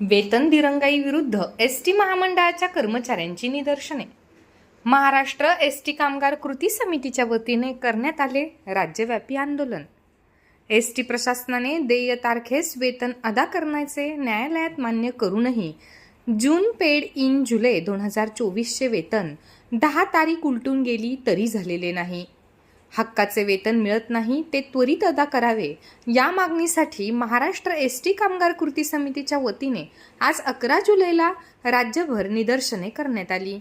वेतन दिरंगाई विरुद्ध एस टी महामंडळाच्या कर्मचाऱ्यांची निदर्शने. महाराष्ट्र एस टी कामगार कृती समितीच्या वतीने करण्यात आले राज्यव्यापी आंदोलन. एस टी प्रशासनाने देय तारखेस वेतन अदा करण्याचे न्यायालयात मान्य करूनही जून पेड इन जुलै दोन हजार चोवीसचे वेतन दहा तारीख उलटून गेली तरी झालेले नाही. हक्काचे वेतन मिळत नाही ते त्वरित अदा करावे. या मागणीसाठी महाराष्ट्र एस टी कामगार कृती समितीच्या वतीने आज अकरा जुलैला राज्यभर निदर्शने करण्यात आली.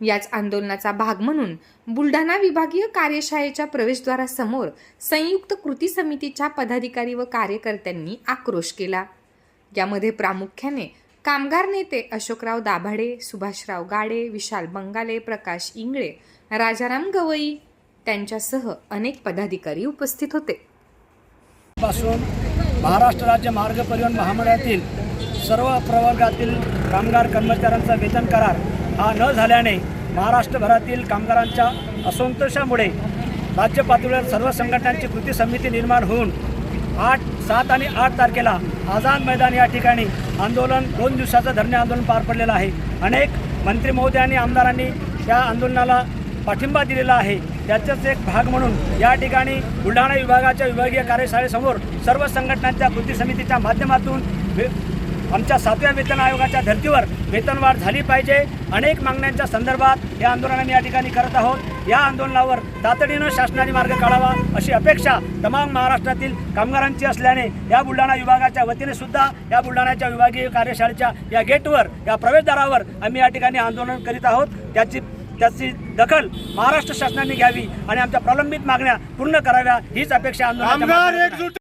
याच आंदोलनाचा भाग म्हणून बुलढाणा विभागीय कार्यशाळेच्या प्रवेशद्वारासमोर संयुक्त कृती समितीच्या पदाधिकारी व कार्यकर्त्यांनी आक्रोश केला. यामध्ये प्रामुख्याने कामगार नेते अशोकराव दाभाडे सुभाषराव गाडे विशाल बंगाले प्रकाश इंगळे राजाराम गवई त्यांच्यासह अनेक पदाधिकारी उपस्थित होते. पासून महाराष्ट्र राज्य मार्ग परिवहन महामंडळातील सर्व प्रवर्गातील कामगार कर्मचाऱ्यांचा वेतन करार हा न झाल्याने महाराष्ट्रभरातील कामगारांच्या असंतोषामुळे राज्य पातळीवर सर्व संघटनांची कृती समिती निर्माण होऊन आठ सात आणि आठ तारखेला आझाद मैदान या ठिकाणी आंदोलन दोन दिवसाचं धरणे आंदोलन पार पडलेलं आहे. अनेक मंत्री महोदयांनी आमदारांनी त्या आंदोलनाला पाठिंबा दिलेला आहे. त्याचाच एक भाग म्हणून या ठिकाणी बुलढाणा विभागाच्या विभागीय कार्यशाळेसमोर सर्व संघटनांच्या कृती समितीच्या माध्यमातून आमच्या सातव्या वेतन आयोगाच्या धर्तीवर वेतनवाढ झाली पाहिजे. अनेक मागण्यांच्या संदर्भात हे आंदोलन आम्ही या ठिकाणी करत आहोत. या आंदोलनावर तातडीनं शासनाने मार्ग काढावा अशी अपेक्षा तमाम महाराष्ट्रातील कामगारांची असल्याने या बुलढाणा विभागाच्या वतीने सुद्धा या बुलढाण्याच्या विभागीय कार्यशाळेच्या या गेटवर या प्रवेशद्वारावर आम्ही या ठिकाणी आंदोलन करीत आहोत. त्याची त्याची दखल महाराष्ट्र शासनाने घ्यावी आणि आमच्या प्रलंबित मागण्या पूर्ण कराव्या हीच अपेक्षा आहे.